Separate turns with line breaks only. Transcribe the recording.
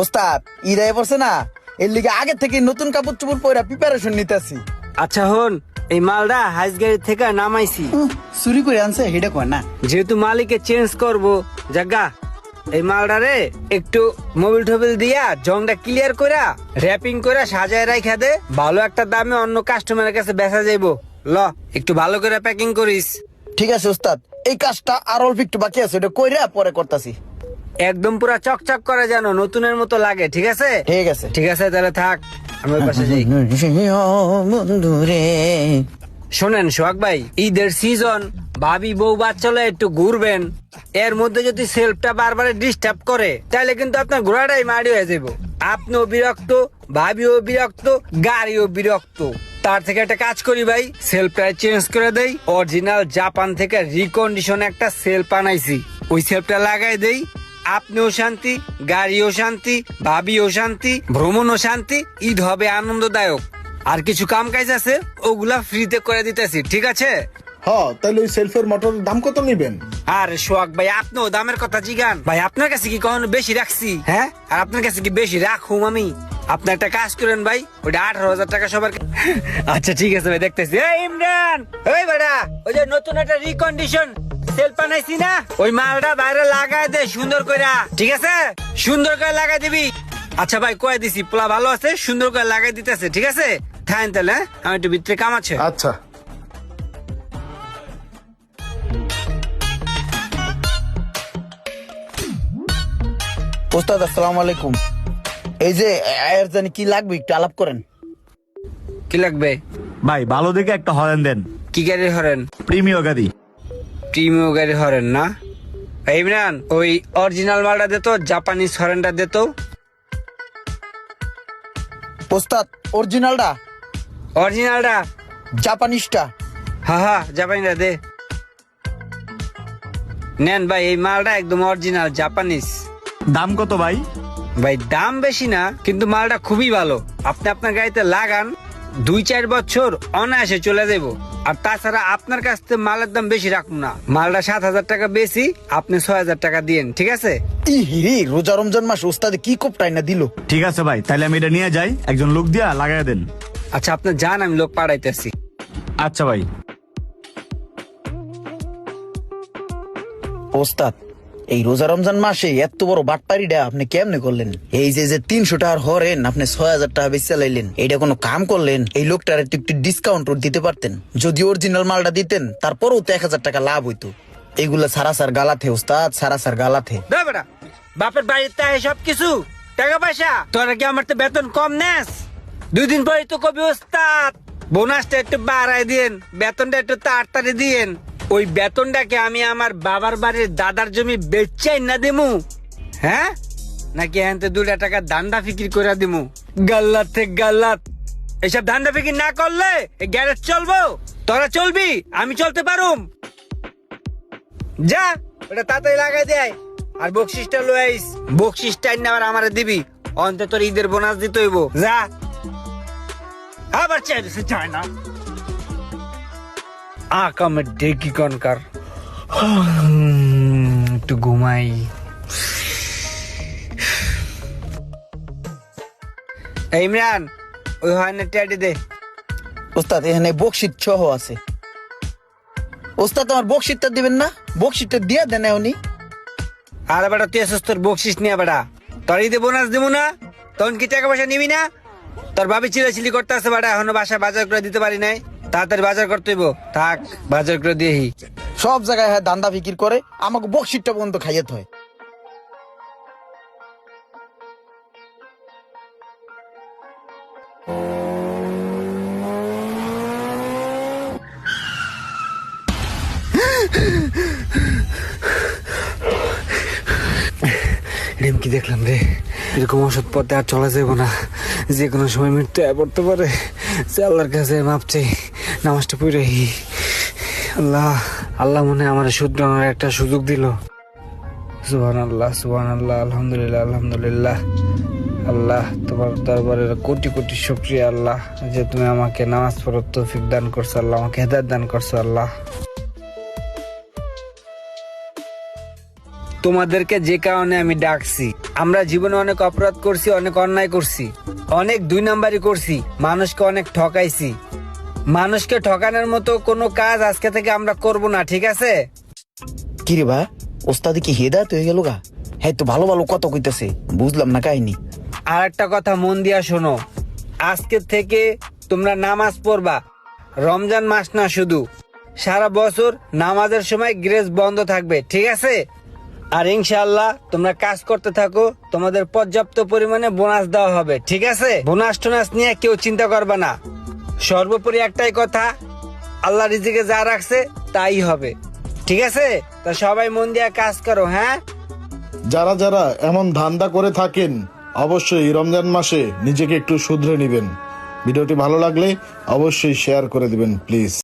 ওস্তাদ ইরাই পড়ছে না? এর লিগে আগে থেকে নতুন কাপড় চোপড় পরে প্রিপারেশন নিতেছি।
আচ্ছা হন এই মালটা হাইস গাড়ি থেকে নামাইছি।
চুরি করে আনছে হেডে কয় না?
যেহেতু মালিকে চেঞ্জ করব জাগা এই মালটারে একটু মোবিল টোবিল দিয়া জংটা ক্লিয়ার করা র্যাপিং করে সাজায় রাখা দে ভালো একটা দামে অন্য কাস্টমারের কাছে বেচা যাইবো। ল একটু ভালো করে প্যাকিং করিস।
ঠিক আছে ওস্তাদ এই কাজটা আর অল্প একটু বাকি আছে এটা কইরা পরে করতাছি।
একদম পুরা চকচক করে যেন নতুনের মতো লাগে ঠিক আছে?
ঠিক আছে।
ঠিক আছে তাহলে থাক আমি ওই পাশে যাই।
বন্ধুরে।
শোনেন সোহাগ ভাই ঈদের সিজন ভাবি বউ বাচ্চালে একটু ঘুরবেন। এর মধ্যে যদি সেলফটা বারবার ডিস্টার্ব করে তাহলে কিন্তু আপনার ঘোড়াটাই মারি হয়ে যাব আপনিও বিরক্ত ভাবিও বিরক্ত গাড়িও বিরক্ত। তার থেকে একটা কাজ করি ভাই সেলফটা চেঞ্জ করে দেই। অরিজিনাল জাপান থেকে রিকন্ডিশন একটা সেলফ আনাইছি। ওই সেলফটা লাগাই দেই আপনিও শান্তি গাড়িও শান্তি ভাবিও শান্তি ভ্রমণও শান্তি ঈদ হবে আনন্দদায়ক। আর কিছু কাম কাজ আছে ওগুলা ফ্রিতে করে দিতেছি ঠিক আছে?
হ তাহলে ওই সেলফের মোটরের দাম কত নিবেন?
আর সোহাগ ভাই আপনিও দামের কথা জিগান। ভাই আপনার কাছে কি কখনো বেশি রাখছি? হ্যাঁ? আর আপনার কাছে কি বেশি রাখুম আমি? আপনি একটা কাজ করেন ভাই ওইটা আঠারো হাজার টাকা সবার আচ্ছা ঠিক আছে ভাই দেখতেছি। এই ইমরান! ওই বেটা ওই যে নতুন একটা রিকন্ডিশন সেল বানাইছি না ওই মালটা বাইরে লাগাই দে সুন্দর করে ঠিক আছে? সুন্দর করে লাগাই দিবি। আচ্ছা ভাই কয়ে দিছি পোলা ভালো আছে? সুন্দর করে লাগাই দিতেছে ঠিক আছে? থাকেন তাহলে হ্যাঁ? আমি একটু ভিতরে কাম আছে।
আচ্ছা।
ওস্তাদ আসসালামু আলাইকুম। এই যে এর জানি কি লাগবে একটু আলাপ করেন।
কি লাগবে?
ভাই ভালো দেখে একটা হরেন দেন।
কি গাড়ি হরেন?
প্রিমিয় গাড়ি।
প্রিমিয় গাড়ি হরেন না। ইমরান ওই অরিজিনাল মালটা দে তো জাপানিজ হরেনটা দে তো।
ওস্তাদ অরিজিনালটা
অরিজিনালটা
জাপানিজটা
হা হা জাপানিটা দে। নেন ভাই এই মালটা একদম অরিজিনাল জাপানিজ
দাম কত ভাই?
ভাই দাম বেশি না কিন্তু মালটা খুবই ভালো। আপনি আপনার গাড়িতে লাগান দুই চার বছর অনায়াসে চলে যাব আর তাছাড়া আপনার কাছ থেকে মালের দাম বেশি রাখুন না। মালটা সাত হাজার টাকা বেশি আপনি ছয় হাজার টাকা দিয়েন ঠিক আছে?
রোজা রমজান মাস ওস্তাদে কি কোপটাই না দিল?
ঠিক আছে ভাই তাহলে আমি এটা নিয়ে যাই একজন লোক দিয়া লাগাই দেন।
আচ্ছা আপনি যান আমি লোক পাড়াইতেছি
আচ্ছা ভাই।
ওস্তাদ এই রোজা রমজান মাসে এত বড় বাটপারিটা আপনি কেমনে করলেন? এই যে যে তিনশো টাকার হরেন, আপনি ছয় হাজার টাকা বেশি চালাইলেন এটা কোনো কাম করলেন? এই লোকটার একটু একটু ডিসকাউন্ট দিতে পারতেন? যদি অরিজিনাল মালটা দিতেন, তারপরেও তো এক হাজার টাকা লাভ হইতো। এইগুলা সারা সার গালাথে ওস্তাদ সারা সার
বেটা, বাপের বাড়িতে সব কিছু টাকা পয়সা। তোরা কি আমার তো বেতন কম, নেস? দুই দিন পরে তো কবি, ওস্তাদ। বোনাসটা একটু বাড়াই দিন বেতনটা একটু তাড়াতাড়ি দিন ওই বেতনটাকে আমি আমার বাবার বাড়ির দাদার জমি বেচাই না দিমু। হ্যাঁ? নাকি এনতে দুটা টাকা দান্ডা ফিকির করে দিমু? গাল্লাত থেকে গাল্লাত। এসব ধান্দা ফিকির না করলে গ্যারেজ চলবো? তোরা চলবি, আমি চলতে পারুম। যা, ওটা তাড়াতাড়ি লাগাই দেয় আর বকশিসটা লই আইস। বকশিসটা না আবার আমারে দিবি। অন্তত তোর ঈদের বোনাস দিতে হইব। যা। আবার চায় না আকামে ডেকি কনকার একটু ঘুমাই। ইমরান ওই হয় না টেডি দে।
ওস্তাদ এখানে বকশিট সহ আছে। ওস্তাদ আমার বকশিটটা দিবেন না? বকশিটটা দিয়ে দেন উনি।
আরে বেটা তুই আসিস তোর বকশিস নিয়ে বেটা। তোর ঈদে বোনাস দিব না? তখন কি টাকা পয়সা নিবি না? তোর ভাবি চিলাচিলি করতে আছে বেটা এখনও বাসায় বাজার করে দিতে পারি নাই। তাড়াতাড়ি বাজার করতে হইব। থাক, বাজার করে দিয়েহি
সব জায়গায় হ্যাঁ দান্দা ফিকির করে, আমাকে বকশিটটা পর্যন্ত খাইয়েতে হয়।
কি দেখলাম রে, এরকম ওষুধ পথে আর চলা যাব না। যে কোনো সময় মৃত্যু পড়তে পারে। সে আল্লাহর কাছে মাপ চাই। নামাজটা পড়ে আল্লাহ আল্লাহ মনে আমার শুধরানোর একটা সুযোগ দিল। সুহান আল্লাহ সুহান আল্লাহ আলহামদুলিল্লাহ আলহামদুলিল্লাহ। আল্লাহ, তোমার দরবারের কোটি কোটি শুক্রিয়া, আল্লাহ, যে তুমি আমাকে নামাজ পড়ার তৌফিক দান করছ, আল্লাহ, আমাকে হেদায়ত দান করছ, আল্লাহ। তোমাদেরকে যে কারণে আমি ডাকছি, আমরা জীবনে অনেক অপরাধ করছি, অনেক অন্যায় করছি, অনেক দুই নাম্বারই করছি, মানুষকে অনেক ঠকাইছি। মানুষকে ঠকানোর মতো কোনো কাজ আজকে থেকে আমরা করব না ঠিক আছে?
কিরে বা ওস্তাদি কি হেদায়ত হয়ে গেল গা? হ্যাঁ তো ভালো ভালো কত কইতেছে বুঝলাম না কাহিনী।
আর একটা কথা মন দিয়া শোনো আজকে থেকে তোমরা নামাজ পড়বা রমজান মাস না শুধু সারা বছর নামাজের সময় গ্রেস বন্ধ থাকবে ঠিক আছে? আর ইনশাআল্লাহ তোমরা কাজ করতে থাকো তোমাদের পর্যাপ্ত পরিমাণে বোনাস দেওয়া হবে ঠিক আছে? বোনাস টোনাস নিয়ে কেউ চিন্তা করবে না। সর্বোপরি একটাই কথা, আল্লাহ রিজিকে যা রাখছে তাই হবে। ঠিক আছে? তা সবাই মন দিয়ে কাজ করো হ্যাঁ?
যারা যারা এমন ধান্দা করে থাকেন, অবশ্যই রমজান মাসে নিজেকে একটু শুধরে নেবেন। ভিডিওটি ভালো লাগলে অবশ্যই শেয়ার করে দিবেন প্লিজ